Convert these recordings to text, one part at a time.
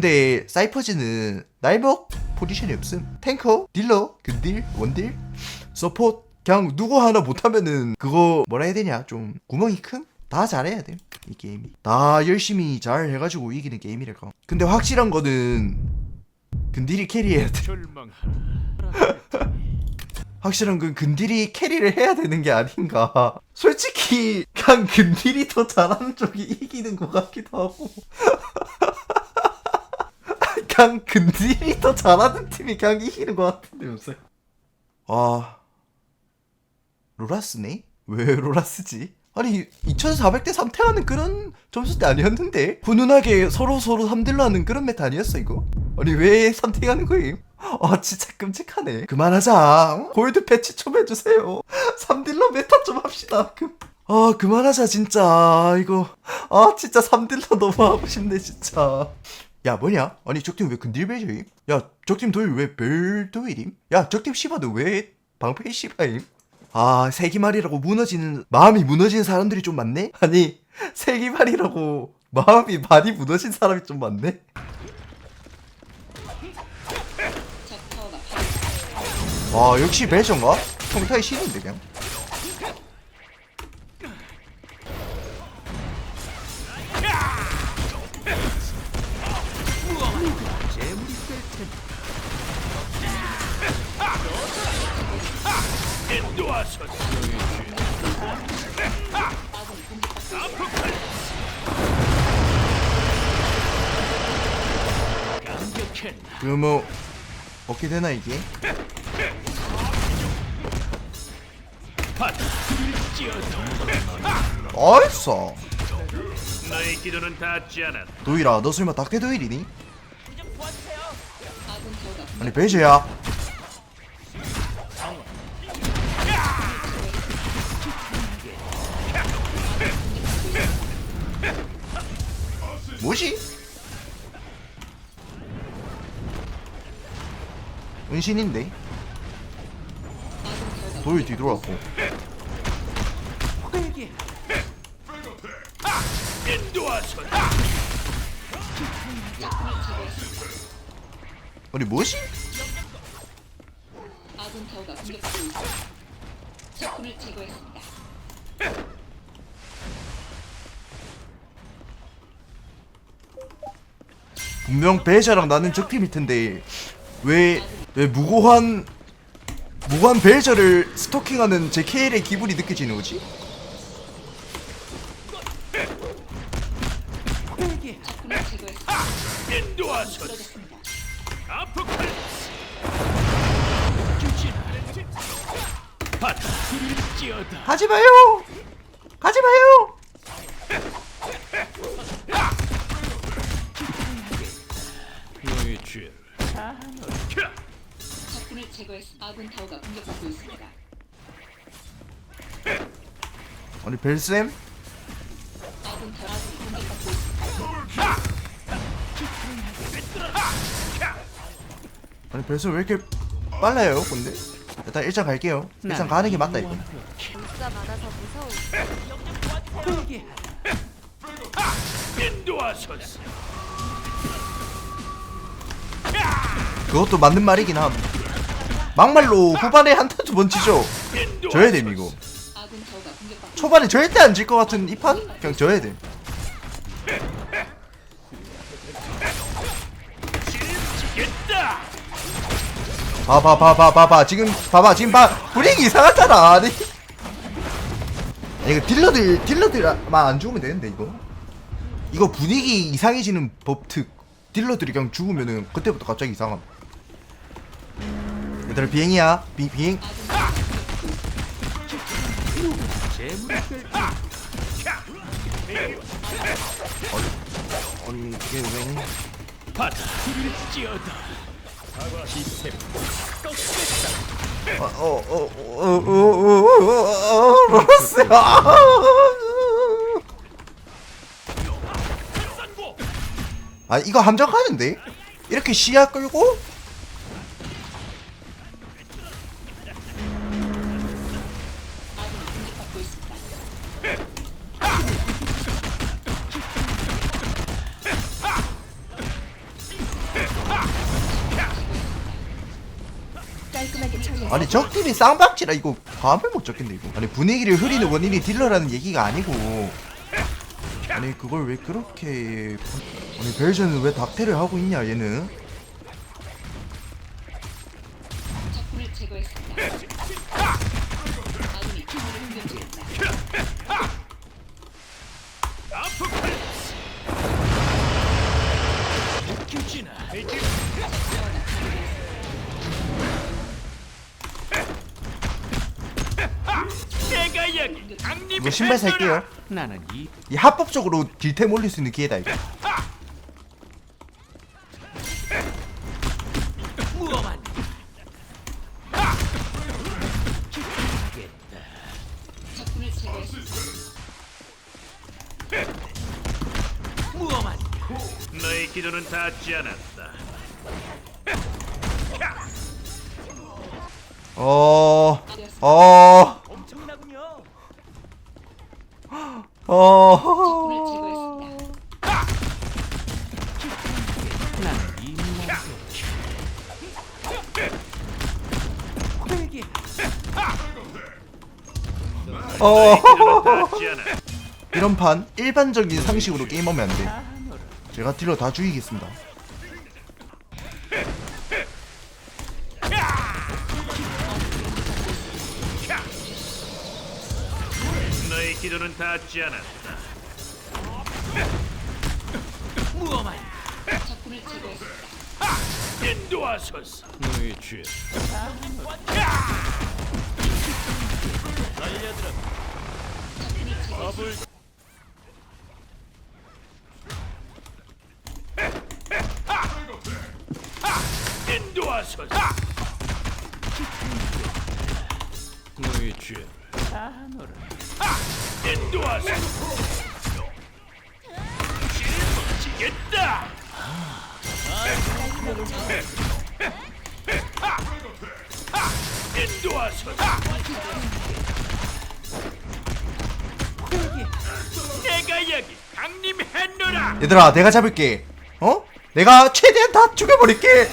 근데 사이퍼즈는 날먹 포지션이 없음. 탱커 딜러 근딜 원딜 서포트. 그냥 누구 하나 못하면은 그거 뭐라 해야 되냐? 좀 구멍이 큰? 다 잘해야 돼 이 게임이. 다 열심히 잘 해가지고 이기는 게임이랄까. 근데 확실한 거는 근딜이 캐리해야 돼. 확실한 건 근딜이 캐리를 해야 되는 게 아닌가. 솔직히 그냥 근딜이 더 잘하는 쪽이 이기는 것 같기도 하고 그냥 근딜이 더 잘하는 팀이 그냥 이기는 것 같은데 요새 아 로라스네? 왜 로라스지? 아니 2400대 3태 하는 그런 점수대 아니었는데 훈훈하게 서로 서로 3딜로 하는 그런 메타 아니었어 이거? 아니 왜 3대 하는 거예요? 아 진짜 끔찍하네 그만하자 어? 골드 패치 좀 해주세요 3딜러 메타 좀 합시다 그... 아 그만하자 진짜 이거 아 진짜 3딜러 너무 하고 싶네 진짜 야 뭐냐? 아니 적팀 왜 근딜벨저임? 야 적팀 도일 왜 별도일임? 야 적팀 시바도 왜 방패 시바임? 아 세기말이라고 무너지는 마음이 무너지는 사람들이 좀 많네? 아니 세기말이라고 마음이 많이 무너진 사람이 좀 많네? 와 역시 벨저인가? 평타이 싫은데 그냥 그럼 뭐 어떻게 되나 이게? 어있어 너의 기도는 닿지 않았. 도일아 너 설마 닭대 도일이니? 아니 베이저야 뭐지? 은신인데 뒤돌아왔고 인도하소서. 아니 뭐지? 아군 타워가 공격받고. 적군을 제거했습니다. 분명 베자랑 나는 적팀일 텐데 왜, 왜 무고한 무고한 베이샤를 스토킹하는 제 케일의 기분이 느껴지는 거지? 하지 마요! 가지 마요! 제거했습니다. 아군 타워가 공격받고 있습니다. 아니 벨쌤? 아군 타워가 공격받고 있습니다. 아니 벨쌤 왜 이렇게 빨라요 근데? 일단 일장 갈게요 일장 가는 게 맞다 이거 진짜 많아서 무서워. 인도하소서. 그것도 맞는 말이긴 함 막말로 후반에 한타 두 번 치죠. 져야 됨 이거 초반에 절대 안 질 것 같은 이 판? 그냥 져야 돼. 봐봐 봐봐 봐봐. 지금 봐봐 지금 봐 분위기 이상하잖아. 아니 이거 딜러들 딜러들만 안 죽으면 되는데 이거. 이거 분위기 이상해지는 법특. 딜러들이 그냥 죽으면은 그때부터 갑자기 이상함 얘들 비행이야 비, 비행 언니 그게 왜 로스 아 이거 함정하는데 이렇게 시야 끌고 아니 적들이 쌍박지라 이거 감을 못 잡겠네 이거. 아니 분위기를 흐리는 원인이 딜러라는 얘기가 아니고. 아니 그걸 왜 그렇게 아니 벨저는 왜 닥테를 하고 있냐 얘는 이거 신발 살게요. 나는 이 이 합법적으로 딜템 올릴 수 있는 기회다 이거. 너의 기도는 닿지 않았다. 어... 어... 엄청나군요 적군을 어... 어... 이런 판 일반적인 상식으로 게임하면 안 돼. 제가 딜러 다 죽이겠습니다. 기도는 닿지 않았다. 무엄한 적군을 제거했습니다. 인도하소서. 너의 죄 법을 인도하소서. 너의 죄 여기 강림했노라 얘들아, 내가 잡을게. 어? 내가 최대한 다 죽여버릴게.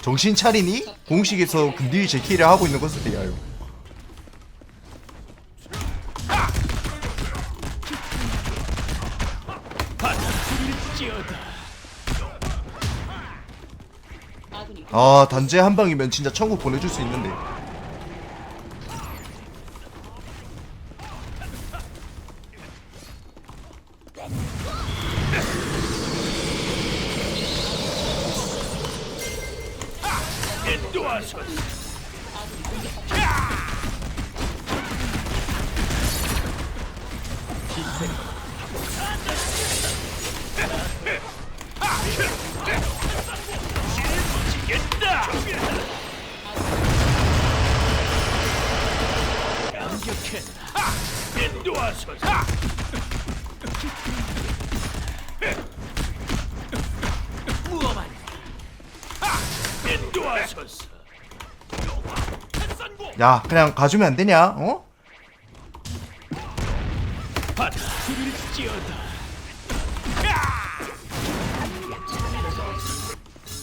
정신 차리니? 공식에서 근딜 제키를 하고 있는 것을 대하여. 찌어다 아, 단체 한 방이면 진짜 천국 보내줄 수 있는데. 인도하소서 야, 그냥 가주면 안 되냐? 어?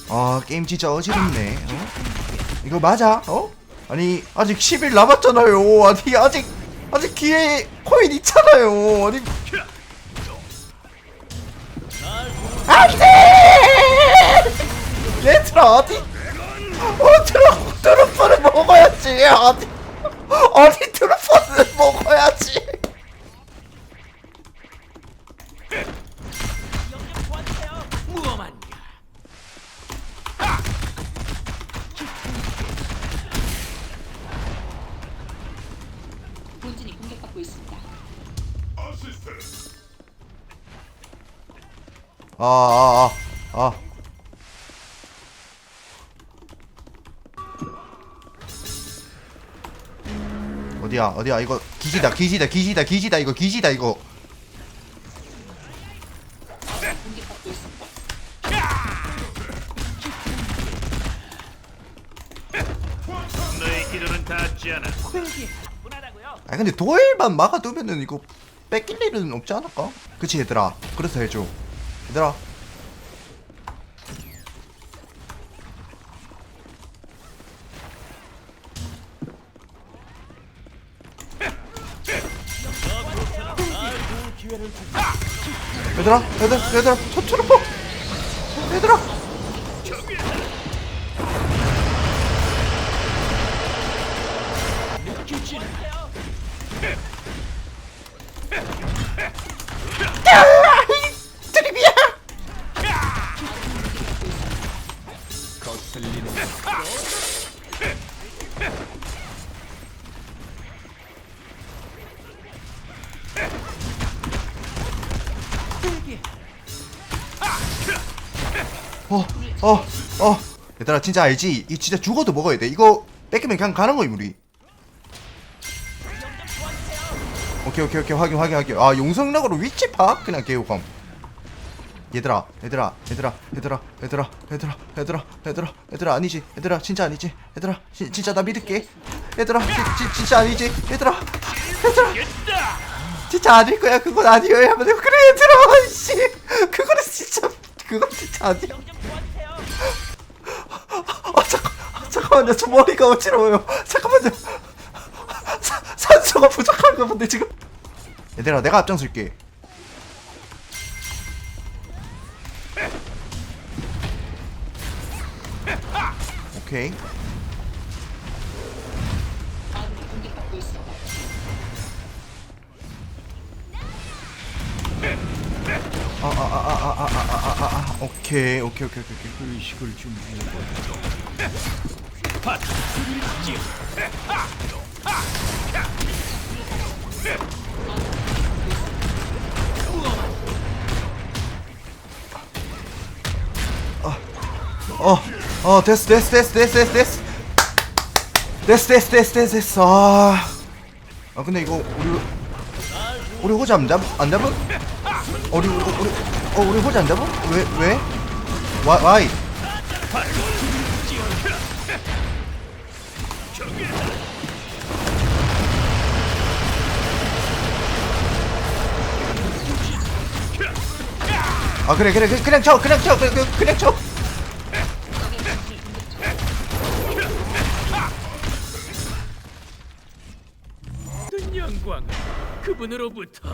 아, 게임 진짜 어지럽네. 어? 이거 맞아? 어? 아니, 아직 10일 남았잖아요. 아니, 아직, 아직 기회 코인 있잖아요. 아니. 안 돼! 얘들아, 어디? 어, 트루, 트루프를 먹어야지. 어디? 어디 트루프를 먹어야지. 아, 아, 아, 아. 어디야, 어디야, 이거 기지다, 기지다, 기지다, 기지다, 이거 기지다, 이거. 아 근데 도일만 막아두면은 이거 뺏길 일은 없지 않을까? 그치 얘들아 그래서 해줘 얘들아. 얘들아 얘들아 얘들아 초초로 뽀 얘들아. 어어어. 어. 얘들아 진짜 알지? 이 진짜 죽어도 먹어야 돼. 이거 뺏기면 그냥 가는 거임 우리. 오케이 오케이 오케이. 확인 확인 확인. 아 용성락으로 위치 파악 그냥 개우감. 얘들아 얘들아 얘들아 얘들아 얘들아 얘들아 얘들아 얘들아 얘들아 아니지. 얘들아 진짜 아니지. 얘들아 지, 진짜 나 믿을게. 얘들아 지, 지, 진짜 아니지. 얘들아 얘들아. 진짜 아닐 거야. 그건 아니어야 하면 돼. 그래 얘들아. 씨. 그거는 진짜 그건 진짜 아니야 아 잠깐 아, 잠깐만요. 저 머리가 어지러워요. 잠깐만요. 사, 산소가 부족한가 본데 지금. 얘들아 내가 앞장설게. 오케이 오케이 오케이 오케이 오케이 오케이 의식을 좀. 어, 어, 됐어, 됐어, 됐어, 됐어, 됐어, 됐어. 됐어, 됐어, 됐어, 됐어, 됐어. 아, 아, 근데 이거 우리 우리 호자 안 잡, 안 잡은? 어, 우리 우리 우리 어, 우리 호자 안 잡은? 왜, 왜? 와, 와이? 아 그래 그래 그냥 쳐 그냥 쳐 그냥, 그냥, 쳐 그분으로부터